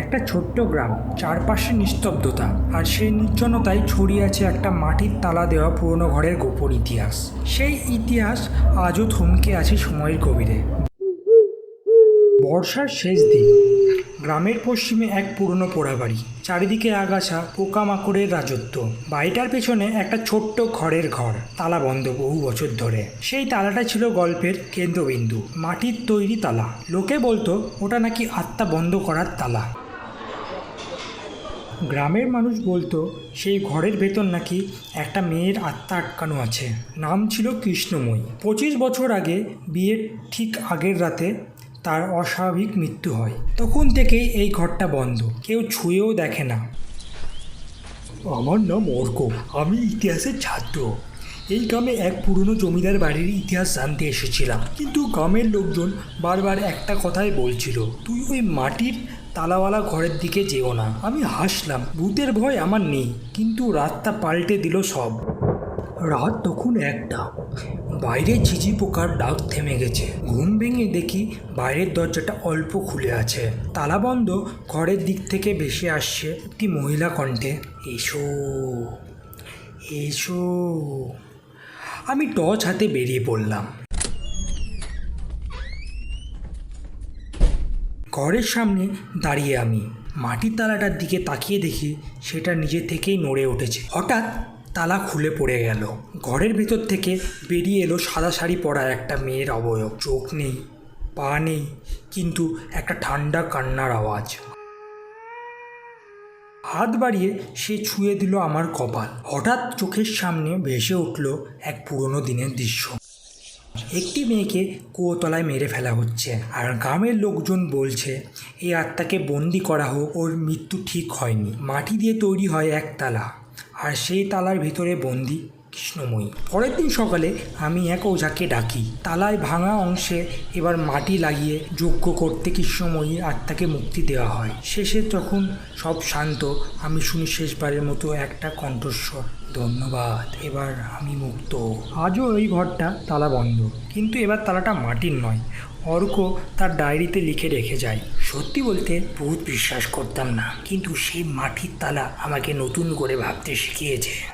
একটা ছোট্ট গ্রাম, চারপাশে নিস্তব্ধতা, আর সেই নির্জনতায় ছড়িয়ে আছে একটা মাটির তালা দেওয়া পুরনো ঘরের গোপন ইতিহাস। সেই ইতিহাস আজও থমকে আছে সময়ের গভীরে। বর্ষার শেষ দিন, গ্রামের পশ্চিমে এক পুরনো পোড়া বাড়ি, চারিদিকে আগাছা, পোকামাকড়ের রাজত্ব। বাড়িটার পেছনে একটা ছোট্ট ঘরের ঘর, তালা বন্ধ বহু বছর ধরে। সেই তালাটা ছিল গল্পের কেন্দ্রবিন্দু, মাটির তৈরি তালা। লোকে বলতো, ওটা নাকি আত্মা বন্ধ করার তালা। গ্রামের মানুষ বলতো, সেই ঘরের ভেতর নাকি একটা মেয়ের আত্মা আটকানো আছে। নাম ছিল কৃষ্ণময়ী। পঁচিশ বছর আগে, বিয়ের ঠিক আগের রাতে তার অস্বাভাবিক মৃত্যু হয়। তখন থেকেই এই ঘরটা বন্ধ। কেউ ছুঁয়েও দেখে না। আমার নাম অর্ক। আমি ইতিহাসের ছাত্র। এই গ্রামে এক পুরনো জমিদার বাড়ির ইতিহাস জানতে এসেছিলাম। কিন্তু গ্রামের লোকজন বারবার একটা কথাই বলছিল, তুই ওই মাটির তালাওয়ালা ঘরের দিকে যেও না। আমি হাসলাম, ভূতের ভয় আমার নেই, কিন্তু রাতটা পাল্টে দিল সব। রাত তখন একটা। বাইরে ঝিঝি পোকার ডাক থেমে গেছে। ঘুম ভেঙে দেখি বাইরের দরজাটা অল্প খুলে আছে। তালা বন্ধ, ঘরের দিক থেকে ভেসে আসছে একটি মহিলা কণ্ঠে, এসো এসো। আমি টর্চ হাতে বেরিয়ে পড়লাম। ঘরের সামনে দাঁড়িয়ে আমি মাটির তালাটার দিকে তাকিয়ে দেখি সেটা নিজে থেকেই নড়ে উঠেছে। হঠাৎ তালা খুলে পড়ে গেল। ঘরের ভেতর থেকে বেরিয়ে এলো সাদা শাড়ি পরা একটা মেয়ের অবয়ব। চোখ নেই, পা নেই, কিন্তু একটা ঠান্ডা কান্নার আওয়াজ। হাত বাড়িয়ে সে ছুঁয়ে দিল আমার কপাল। হঠাৎ চোখের সামনে ভেসে উঠল এক পুরনো দিনের দৃশ্য। একটি মেয়েকে কুয়োতলায় মেরে ফেলা হচ্ছে আর গ্রামের লোকজন বলছে এই আত্মাকে বন্দি করা হোক, ওর মৃত্যু ঠিক হয়নি। মাটি দিয়ে তৈরি হয় এক তালা, আর সেই তালার ভিতরে বন্দি কৃষ্ণময়ী। পরের দিন সকালে আমি এক ওঝাকে ডাকি। তালায় ভাঙা অংশে এবার মাটি লাগিয়ে যজ্ঞ করতে কৃষ্ণময়ী আত্মাকে মুক্তি দেওয়া হয়। শেষে তখন সব শান্ত। আমি শুনি শেষবারের মতো একটা কণ্ঠস্বর। ধন্যবাদ, এবার আমি মুক্ত। আজও ওই ঘরটা তালা বন্ধ। কিন্তু এবার তালাটা মাটির নয়। অর্ক তার ডায়েরিতে লিখে রেখে যায়। সত্যি বলতে ভূত বিশ্বাস করতাম না। কিন্তু সেই মাটির তালা আমাকে নতুন করে ভাবতে শিখিয়েছে।